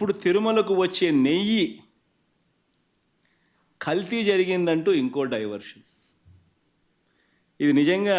ఇప్పుడు తిరుమలకు వచ్చే నెయ్యి కల్తీ జరిగిందంటూ ఇంకో డైవర్షన్ ఇది నిజంగా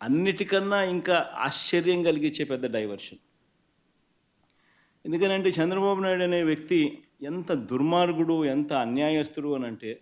అన్నిటికన్నా ఇంకా ఆశ్చర్యం కలిగించే పెద్ద డైవర్షన్ ఎందుకనంటే చంద్రబాబు నాయుడు అనే వ్యక్తి ఎంత దుర్మార్గుడు ఎంత అన్యాయస్తుడు అని అంటే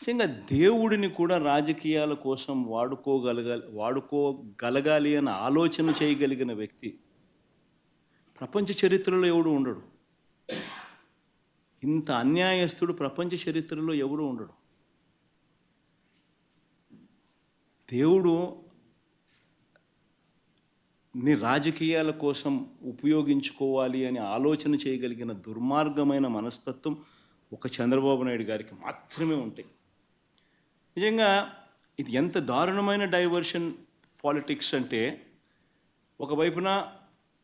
నిజంగా దేవుడిని కూడా రాజకీయాల కోసం వాడుకోగలగాలి వాడుకోగలగాలి అని ఆలోచన చేయగలిగిన వ్యక్తి ప్రపంచ చరిత్రలో ఎవడు ఉండడు? ఇంత అన్యాయస్తుడు ప్రపంచ చరిత్రలో ఎవడు ఉండడు? దేవుడు ని రాజకీయాల కోసం ఉపయోగించుకోవాలి అని ఆలోచన చేయగలిగిన దుర్మార్గమైన మనస్తత్వం ఒక చంద్రబాబు నాయుడు గారికి మాత్రమే ఉంటాయి. నిజంగా ఇది ఎంత దారుణమైన డైవర్షన్ పాలిటిక్స్ అంటే ఒకవైపున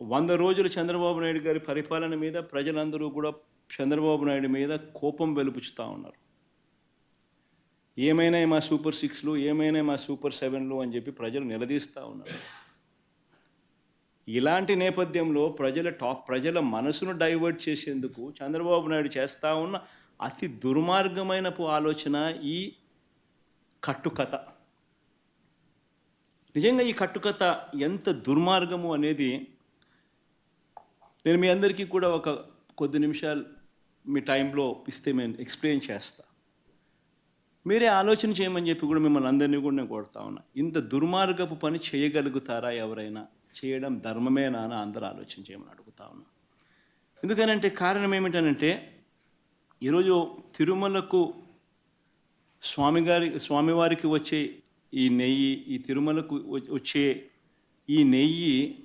వంద రోజులు చంద్రబాబు నాయుడు గారి పరిపాలన మీద ప్రజలందరూ కూడా చంద్రబాబు నాయుడు మీద కోపం వెలుపుచుతూ ఉన్నారు. ఏమైనా మా సూపర్ సిక్స్లు ఏమైనా మా సూపర్ సెవెన్లు అని చెప్పి ప్రజలు నిలదీస్తూ ఉన్నారు. ఇలాంటి నేపథ్యంలో ప్రజల టాప్ ప్రజల మనసును డైవర్ట్ చేసేందుకు చంద్రబాబు నాయుడు చేస్తూ ఉన్న అతి దుర్మార్గమైన ఆలోచన ఈ కట్టుకథ. నిజంగా ఈ కట్టుకథ ఎంత దుర్మార్గము అనేది నేను మీ అందరికీ కూడా ఒక కొద్ది నిమిషాలు మీ టైంలో ఇస్తే నేను ఎక్స్ప్లెయిన్ చేస్తా. మీరే ఆలోచన చేయమని చెప్పి కూడా మిమ్మల్ని అందరినీ కూడా నేను కొడతా ఉన్నా. ఇంత దుర్మార్గపు పని చేయగలుగుతారా ఎవరైనా? చేయడం ధర్మమేనా అని అందరూ ఆలోచన చేయమని అడుగుతా ఉన్నా. ఎందుకనంటే కారణం ఏమిటనంటే ఈరోజు తిరుమలకు స్వామిగారి స్వామివారికి వచ్చే ఈ నెయ్యి ఈ తిరుమలకు వచ్చే ఈ నెయ్యి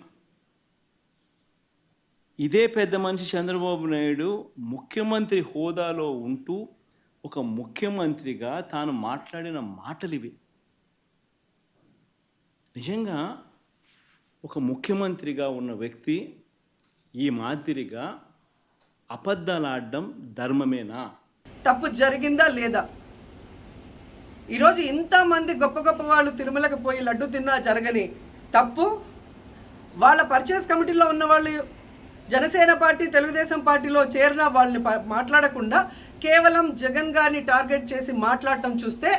ఇదే పెద్ద మనిషి చంద్రబాబు నాయుడు ముఖ్యమంత్రి హోదాలో ఉంటూ ఒక ముఖ్యమంత్రిగా తాను మాట్లాడిన మాటలు ఇవి. నిజంగా ఒక ముఖ్యమంత్రిగా ఉన్న వ్యక్తి ఈ మాదిరిగా అబద్ధాలు ఆడడం ధర్మమేనా? తప్పు జరిగిందా లేదా? ఈరోజు ఇంతమంది గొప్ప గొప్ప వాళ్ళు తిరుమలకు పోయి లడ్డు తిన్నా జరగని తప్పు వాళ్ళ పర్చేస్ కమిటీలో ఉన్న వాళ్ళు జనసేన పార్టీ తెలుగుదేశం పార్టీలో చేరిన వాళ్ళని మాట్లాడకుండా కేవలం జగన్ గారిని టార్గెట్ చేసి మాట్లాడటం చూస్తే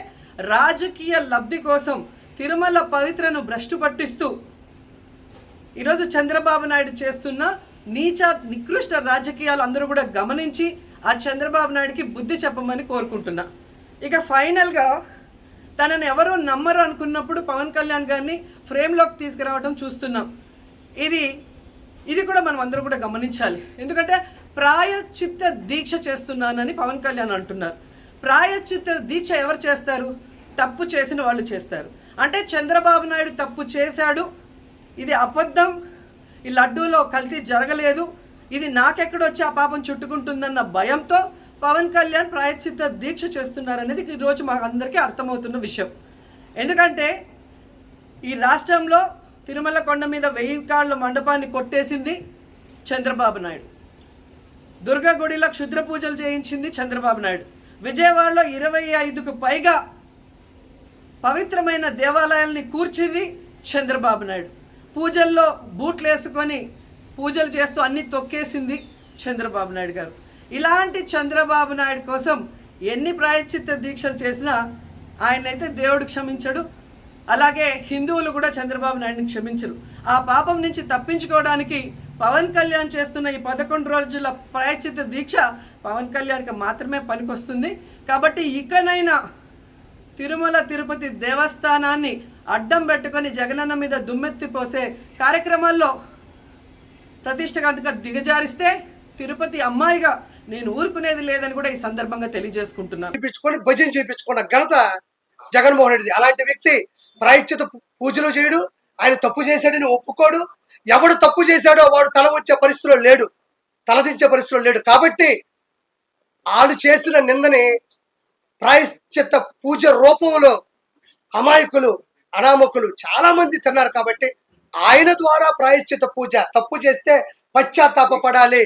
రాజకీయ లబ్ధి కోసం తిరుమల పవిత్రను భ్రష్టు పట్టిస్తూ ఈరోజు చంద్రబాబు నాయుడు చేస్తున్న నీచ నికృష్ట రాజకీయాలు అందరూ కూడా గమనించి ఆ చంద్రబాబు నాయుడికి బుద్ధి చెప్పమని కోరుకుంటున్నా. ఇక ఫైనల్గా తనని ఎవరో నమ్మరు అనుకున్నప్పుడు పవన్ కళ్యాణ్ గారిని ఫ్రేమ్లోకి తీసుకురావడం చూస్తున్నాం. ఇది ఇది కూడా మనం అందరూ కూడా గమనించాలి. ఎందుకంటే ప్రాయశ్చిత్త దీక్ష చేస్తున్నానని పవన్ కళ్యాణ్ అంటున్నారు. ప్రాయశ్చిత్త దీక్ష ఎవరు చేస్తారు? తప్పు చేసిన వాళ్ళు చేస్తారు. అంటే చంద్రబాబు నాయుడు తప్పు చేశాడు. ఇది అబద్ధం. ఈ లడ్డూలో కల్తీ జరగలేదు. ఇది నాకెక్కడొచ్చి ఆ పాపం చుట్టుకుంటుందన్న భయంతో పవన్ కళ్యాణ్ ప్రాయశ్చిత్త దీక్ష చేస్తున్నారనేది ఈరోజు మాకు అందరికీ అర్థమవుతున్న విషయం. ఎందుకంటే ఈ రాష్ట్రంలో తిరుమల కొండ మీద వెయ్యి కాళ్ళ మండపాన్ని కొట్టేసింది చంద్రబాబు నాయుడు. దుర్గా గుడిలో క్షుద్ర పూజలు చేయించింది చంద్రబాబు నాయుడు. విజయవాడలో ఇరవై ఐదుకు పైగా పవిత్రమైన దేవాలయాల్ని కూర్చింది చంద్రబాబు నాయుడు. పూజల్లో బూట్లు వేసుకొని పూజలు చేస్తూ అన్ని తొక్కేసింది చంద్రబాబు నాయుడు గారు. ఇలాంటి చంద్రబాబు నాయుడు కోసం ఎన్ని ప్రాయశ్చిత్త దీక్షలు చేసినా ఆయనైతే దేవుడు క్షమించడు అలాగే హిందువులు కూడా చంద్రబాబు నాయుడిని క్షమించరు. ఆ పాపం నుంచి తప్పించుకోవడానికి పవన్ కళ్యాణ్ చేస్తున్న ఈ పదకొండు రోజుల ప్రాయచిత దీక్ష పవన్ కళ్యాణ్కి మాత్రమే పనికొస్తుంది. కాబట్టి ఇకనైనా తిరుమల తిరుపతి దేవస్థానాన్ని అడ్డం పెట్టుకొని జగనన్న మీద దుమ్మెత్తి పోసే కార్యక్రమాల్లో ప్రతిష్టగా దిగజారిస్తే తిరుపతి అమ్మాయిగా నేను ఊరుకునేది లేదని కూడా ఈ సందర్భంగా తెలియజేసుకుంటున్నాను. భజన చేయించుకున్న ఘనత జగన్మోహన్ రెడ్డి అలాంటి వ్యక్తి ప్రాయశ్చిత పూజలు చేయడు. ఆయన తప్పు చేశాడని ఒప్పుకోడు. ఎవడు తప్పు చేశాడో వాడు తల వచ్చే పరిస్థితిలో లేడు. తలదించే పరిస్థితిలో లేడు. కాబట్టి వాళ్ళు చేసిన నిందని ప్రాయశ్చిత్త పూజ రూపంలో అమాయకులు అనామకులు చాలా మంది తిన్నారు కాబట్టి ఆయన ద్వారా ప్రాయశ్చిత పూజ తప్పు చేస్తే పశ్చాత్తాపపడాలి.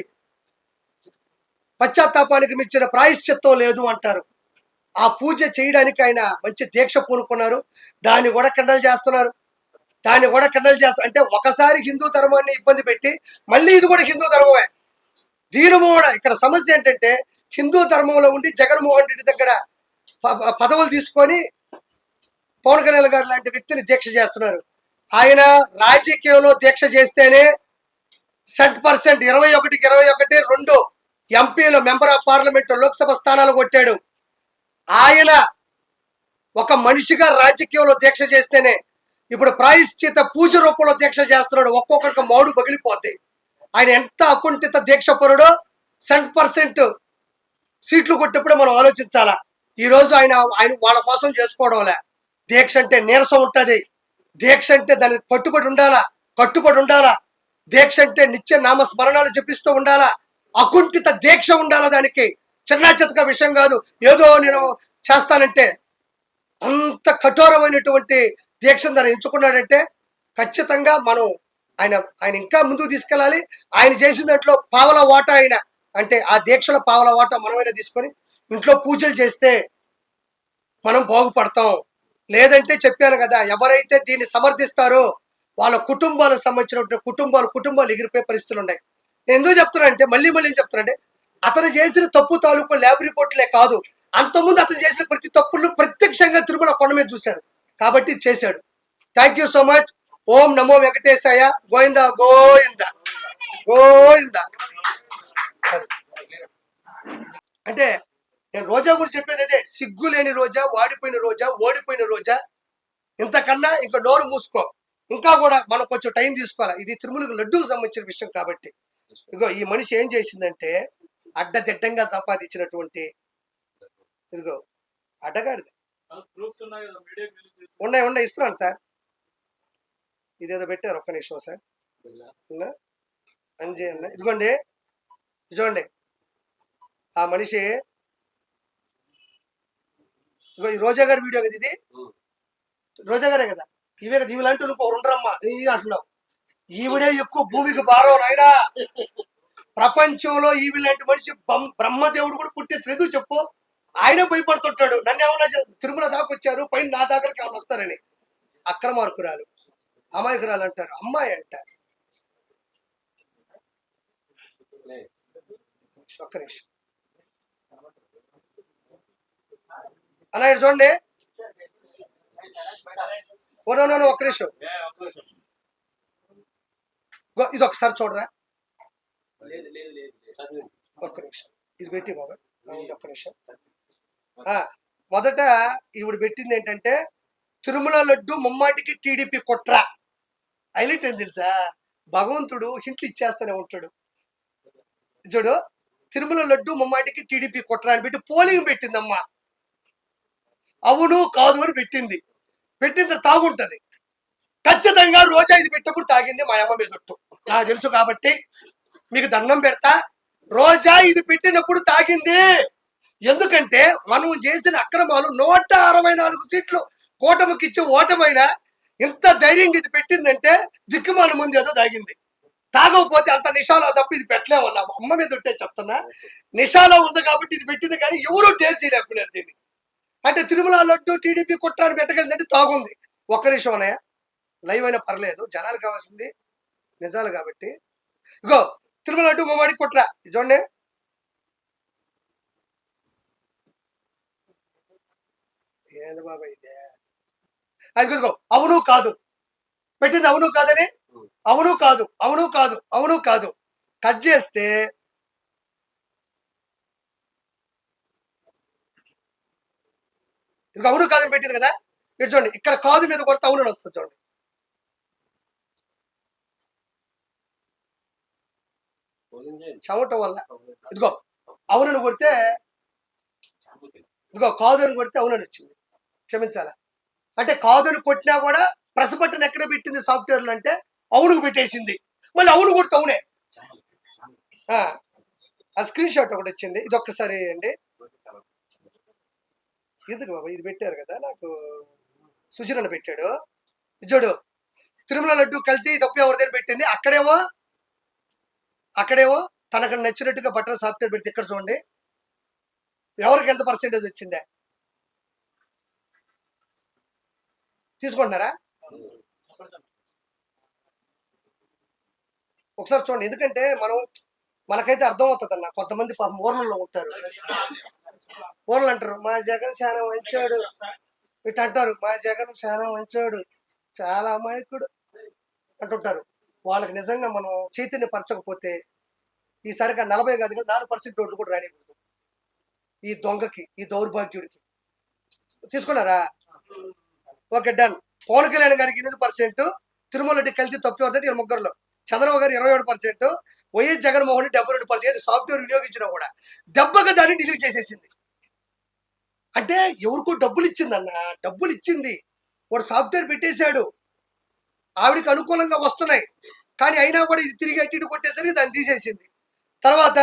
పశ్చాత్తాపానికి మించిన ప్రాయశ్చిత్తం లేదు అంటారు. ఆ పూజ చేయడానికి ఆయన మంచి దీక్ష పూనుకున్నారు. దాన్ని కూడా కండలు చేస్తున్నారు. దాన్ని కూడా కండలు చేస్తారు అంటే ఒకసారి హిందూ ధర్మాన్ని ఇబ్బంది పెట్టి మళ్ళీ ఇది కూడా హిందూ ధర్మమే. దీని కూడా ఇక్కడ సమస్య ఏంటంటే హిందూ ధర్మంలో ఉండి జగన్మోహన్ రెడ్డి దగ్గర ప- పదవులు తీసుకొని పవన్ కళ్యాణ్ గారు లాంటి వ్యక్తిని దీక్ష చేస్తున్నారు. ఆయన రాజకీయంలో దీక్ష చేస్తేనే సెంట్ పర్సెంట్ ఇరవై ఒకటికి ఇరవై ఒకటి రెండు ఎంపీలు మెంబర్ ఆఫ్ పార్లమెంట్ లోక్సభ స్థానాలు కొట్టాడు. ఆయన ఒక మనిషిగా రాజకీయంలో దీక్ష చేస్తేనే ఇప్పుడు ప్రాయశ్చిత పూజ రూపంలో దీక్ష చేస్తున్నాడు. ఒక్కొక్కరికి మౌడు పగిలిపోతాయి ఆయన ఎంత అకుంఠిత దీక్ష పరుడో సెంట్ పర్సెంట్ సీట్లు కొట్టినప్పుడు మనం ఆలోచించాలా? ఈరోజు ఆయన ఆయన వాళ్ళ కోసం చేసుకోవడంలే. దీక్ష అంటే నీరసం ఉంటుంది. దీక్ష అంటే దానికి కట్టుబడి ఉండాలా? కట్టుబడి ఉండాలా? దీక్ష అంటే నిత్య నామస్మరణాలు జపిస్తూ ఉండాలా? అకుంఠిత దీక్ష ఉండాలా దానికి? చిన్న చితక విషయం కాదు. ఏదో నేను చేస్తానంటే అంత కఠోరమైనటువంటి దీక్షను దాన్ని ఎంచుకున్నాడంటే ఖచ్చితంగా మనం ఆయన ఆయన ఇంకా ముందుకు తీసుకెళ్ళాలి. ఆయన చేసిన దాంట్లో పావల వాట ఆయన అంటే ఆ దీక్షలో పావల వాట మనమైనా తీసుకొని ఇంట్లో పూజలు చేస్తే మనం బాగుపడతాం. లేదంటే చెప్పాను కదా ఎవరైతే దీన్ని సమర్థిస్తారో వాళ్ళ కుటుంబాలకు సంబంధించినటువంటి కుటుంబాలు కుటుంబాలు ఎగిరిపోయే పరిస్థితులు ఉన్నాయి. నేను ఎందుకు చెప్తున్నా అంటే మళ్ళీ మళ్ళీ ఏం చెప్తున్నా అంటే అతను చేసిన తప్పు తాలూకు ల్యాబ్ రిపోర్ట్లే కాదు. అంతకుముందు అతను చేసిన ప్రతి తప్పులను ప్రత్యక్షంగా తిరుమల కొండ మీద చూశాడు. కాబట్టి చేశాడు. థ్యాంక్ యూ సో మచ్ ఓం నమో వెంకటేశాయ. గోవింద గోవింద. గోవింద. అంటే నేను రోజా గురించి చెప్పేది అదే. సిగ్గు లేని రోజా వాడిపోయిన రోజా ఓడిపోయిన రోజా. ఇంతకన్నా ఇంకా నోరు మూసుకో. ఇంకా కూడా మనం కొంచెం టైం తీసుకోవాలి. ఇది తిరుమలకు లడ్డూకు సంబంధించిన విషయం కాబట్టి. ఇగో ఈ మనిషి ఏం చేసిందంటే అడ్డదిడ్డంగా సంపాదించినటువంటి ఇదిగో అడ్డగాడిది. ఉన్నాయి ఉన్నాయి ఇస్తున్నాను సార్. ఇదేదో పెట్టారు ఒక్క నిమిషం సార్? అంజయ్ అన్న ఇదిగోండి ఇదిగోండి. ఆ మనిషి ఇదిగో ఈ రోజా గారి వీడియో కదా ఇది? రోజా గారే కదా? ఇవే కదా ఇవి అంటూ ఇంకో ఉండరమ్మా ఇది అంటున్నావు. ఈవిడే ఎక్కువ భూమికి భారం నాయనా ప్రపంచంలో ఈవి లాంటి మనిషి బ్రహ్మదేవుడు కూడా పుట్టే ఎందుకు చెప్పు. ఆయన భయపడుతుంటాడు. నన్ను ఏమన్నా తిరుమల దాకా వచ్చారు పైన నా దగ్గరికి ఏమన్నా వస్తారని. అక్రమార్కురాలు. అమాయకురాలు అంటారు. అమ్మాయి అంటారు ఒక్క నిమిషం అన్న చూడండి. ఓ నో, ఒక్క నిమిషం. ఇది ఒకసారి చూడరా. ఒక్క నిమిషం. ఇది పెట్టి బాబా. ఒక్క నిమిషం. ఆ, మొదట ఈవిడ పెట్టింది ఏంటంటే తిరుమల లడ్డు ముమ్మాటికి టీడీపీ కుట్ర. హైలైట్ ఏం తెలుసా? భగవంతుడు హింట్లు ఇచ్చేస్తూనే ఉంటాడు. చూడు తిరుమల లడ్డు ముమ్మాటికి టీడీపీ కుట్ర అని పెట్టి పోలింగ్ పెట్టిందమ్మా. అవును కాదు అని పెట్టింది. పెట్టిన తాగుంటది. ఖచ్చితంగా రోజా ఇది పెట్టినప్పుడు తాగింది మా అమ్మ మీదొట్టు నాకు తెలుసు కాబట్టి మీకు దండం పెడతా. రోజా ఇది పెట్టినప్పుడు తాగింది. ఎందుకంటే మనం చేసిన అక్రమాలు నూట అరవై నాలుగు సీట్లు కూటమికి ఇచ్చి ఓటమైన ఇంత ధైర్యం ఇది పెట్టిందంటే దిక్కుమాల ముందు ఏదో తాగింది. తాగకపోతే అంత నిషాలో తప్ప ఇది పెట్టలేమన్నా అమ్మ మీద ఉంటే చెప్తున్నా. నిషాలో ఉంది కాబట్టి ఇది పెట్టింది కానీ ఎవరూ టేస్ట్ చేయలేకపోయినారు దీన్ని. అంటే తిరుమల లడ్డు టీడీపీ కుట్రాన్ని పెట్టగలిందంటే తాగుంది. ఒక్క నిమిషం లైవ్ అయినా పర్లేదు. జనాలు కావాల్సింది. నిజాలు కాబట్టి. ఇగో తిరుమల లడ్డు మమ్మడి కుట్ర. ఇది చూడండి. ఏంది బాబా ఇదే? అది ఇదిగో అవును కాదు. పెట్టింది అవును కాదని? అవును కాదు. అవును కాదు. అవును కాదు. కట్ చేస్తే ఇది అవును కాదని పెట్టింది కదా? ఇటు చూడండి. ఇక్కడ కాదు మీద కొడితే అవును వస్తుంది చూడండి. చెమట వల్ల. ఇదిగో అవునని కొడితే ఇదిగో కాదు అని కొడితే అవునని వచ్చింది క్షమించాలా? అంటే కాదు అని కొట్టినా కూడా ప్రెస్ బటన్ ఎక్కడ పెట్టింది సాఫ్ట్వేర్లు అంటే అవునుకు పెట్టేసింది. మళ్ళీ అవును కొడితే అవునే. ఆ, ఆ స్క్రీన్ షాట్ ఒకటి వచ్చింది. ఇది ఒక్కసారి అండి ఎందుకు బాబా? ఇది పెట్టారు కదా నాకు. సుచనలు పెట్టాడు. చూడు. తిరుమల లడ్డు కల్తీ తప్పు ఎవరిదని పెట్టింది. అక్కడేమో? అక్కడేమో? తనకు నచ్చినట్టుగా బటన్ సాఫ్ట్వేర్ పెడితే ఇక్కడ చూడండి? ఎవరికి ఎంత పర్సెంటేజ్ వచ్చిందే? తీసుకుంటున్నారా? ఒకసారి చూడండి ఎందుకంటే మనం మనకైతే అర్థం అవుతుంది అన్న కొంతమంది పాపం ఊర్లలో ఉంటారు. ఊర్లు అంటారు మా జగన్ చాలా మంచోడు. ఇట్ అంటారు మా జగన్ చాలా మంచోడు చాలా అమాయకుడు. అంటుంటారు. వాళ్ళకి నిజంగా మనం చైతన్యపరచకపోతే ఈసారిగా నలభై కాదు కదా నాలుగు పర్సెంట్ ఓట్లు కూడా రానికూడదు ఈ దొంగకి ఈ దౌర్భాగ్యుడికి. తీసుకున్నారా? Okay done. పవన్ కళ్యాణ్ గారికి ఎనిమిది పర్సెంట్ తిరుమల రెడ్డి కలిసి తప్పి వద్దంటే ఇరవై ముగ్గురులో. చంద్రబాబు గారు ఇరవై ఏడు పర్సెంట్ వైఎస్ జగన్మోహన్ రెడ్డి డెబ్బై రెండు పర్సెంట్ సాఫ్ట్వేర్ వినియోగించినా కూడా దెబ్బగా దాన్ని డిలీట్ చేసేసింది. అంటే ఎవరికో డబ్బులు ఇచ్చిందన్న డబ్బులు ఇచ్చింది. వాడు సాఫ్ట్వేర్ పెట్టేశాడు. ఆవిడకి అనుకూలంగా వస్తున్నాయి. కానీ అయినా కూడా ఇది తిరిగి అట్టి ఇటు కొట్టేసరికి దాన్ని తీసేసింది. తర్వాత